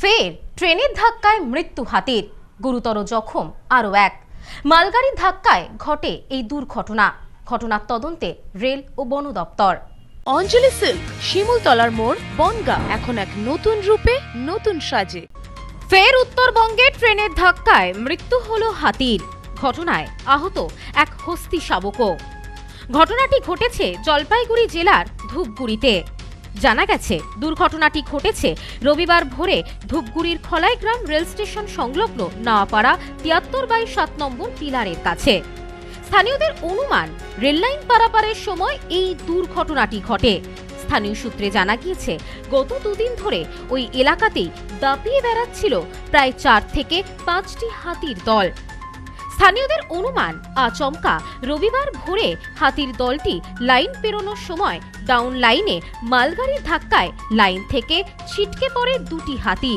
ফের ট্রেনের ধাক্কায় মৃত্যু হাতির। গুরুতর জখম আরও এক। মালগাড়ির ধাক্কায় ঘটে এই দুর্ঘটনা। ঘটনার তদন্তে রেল ও বন দপ্তর। অঞ্জলি সিল্ক শিমুলতলার মোড় বনগা এখন এক নতুন রূপে নতুন সাজে। ফের উত্তরবঙ্গে ট্রেনের ধাক্কায় মৃত্যু হল হাতির। ঘটনায় আহত এক হস্তি শাবকও। ঘটনাটি ঘটেছে জলপাইগুড়ি জেলার ধূপগুড়িতে। জানা গেছে, দুর্ঘটনাটি ঘটেছে রবিবার ভোরে ধূপগুড়ির খলাইগ্রাম রেল স্টেশন সংলগ্ন নাওয়াপাড়া তিয়াত্তর বাই সাত নম্বর পিলারের কাছে। স্থানীয়দের অনুমান, রেললাইন পারাপারের সময় এই দুর্ঘটনাটি ঘটে। স্থানীয় সূত্রে জানা গিয়েছে, গত দুদিন ধরে ওই এলাকাতেই দাপিয়ে বেড়াচ্ছিল প্রায় চার থেকে পাঁচটি হাতির দল। স্থানীয়দের অনুমান, আচমকা রবিবার ভোরে হাতির দলটি লাইন পেরোনোর সময় ডাউন লাইনে মালগাড়ির ধাক্কায় লাইন থেকে ছিটকে পড়ে দুটি হাতি।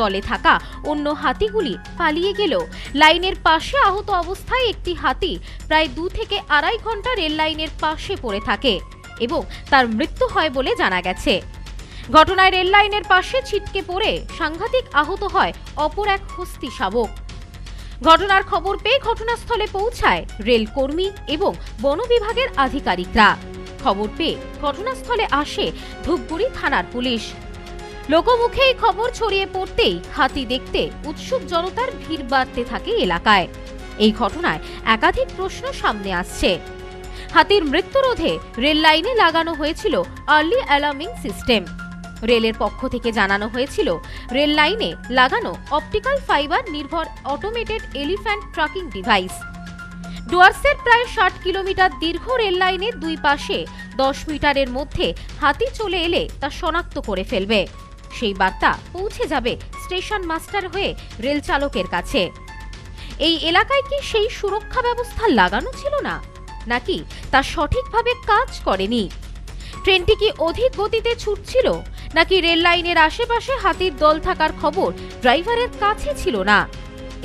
দলে থাকা অন্য হাতিগুলি পালিয়ে গেল লাইনের পাশে আহত অবস্থায় একটি হাতি প্রায় দু থেকে আড়াই ঘণ্টা রেল লাইনের পাশে পড়ে থাকে এবং তার মৃত্যু হয় বলে জানা গেছে। ঘটনায় রেল লাইনের পাশে ছিটকে পড়ে সাংঘাতিক আহত হয় অপর এক হস্তি শাবক। ঘটনার খবর পেয়ে ঘটনাস্থলে পৌঁছায় রেল কর্মী এবং বন বিভাগের আধিকারিকরা। খবর পেয়ে ঘটনাস্থলে আসে ধূপগুড়ি থানার পুলিশ। লোকমুখে এই খবর ছড়িয়ে পড়তেই হাতি দেখতে উৎসুক জনতার ভিড় বাড়তে থাকে এলাকায়। এই ঘটনায় একাধিক প্রশ্ন সামনে আসছে। হাতির মৃত্যুরোধে রেল লাইনে লাগানো হয়েছিল আর্লি অ্যালার্মিং সিস্টেম। রেলের পক্ষ থেকে জানানো হয়েছিল, রেল লাইনে লাগানো অপটিক্যাল ফাইবার নির্ভর অটোমেটেড এলিফ্যান্ট ট্রাকিং ডিভাইস ডুয়ার্সের প্রায় ষাট কিলোমিটার দীর্ঘ রেল লাইনের দুই পাশে দশ মিটারের মধ্যে হাতি চলে এলে তা শনাক্ত করে ফেলবে। সেই বার্তা পৌঁছে যাবে স্টেশন মাস্টার হয়ে রেল চালকের কাছে। এই এলাকায় কি সেই সুরক্ষা ব্যবস্থা লাগানো ছিল না, নাকি তা সঠিকভাবে কাজ করেনি? ট্রেনটি কি অধিক গতিতে ছুটছিল নাকি রেল লাইনের আশেপাশে হাতির দল থাকার খবর ড্রাইভারের কাছে ছিল না?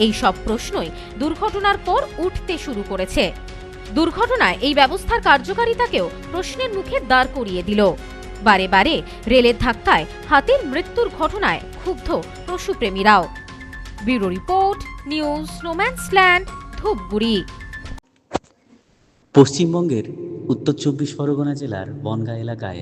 এই সব প্রশ্নই দুর্ঘটনার পর উঠতে শুরু করেছে। দুর্ঘটনায় এই ব্যবস্থার কার্যকারিতাকেও প্রশ্নের মুখে দাঁড় করিয়ে দিল। বারে বারে রেলের ধাক্কায় হাতির মৃত্যুর ঘটনায় ক্ষুব্ধ পশুপ্রেমীরাও। Bureau report, news no man's land Dhupguri. পশ্চিমবঙ্গের উত্তর চব্বিশ পরগনা জেলার বনগাঁ এলাকায়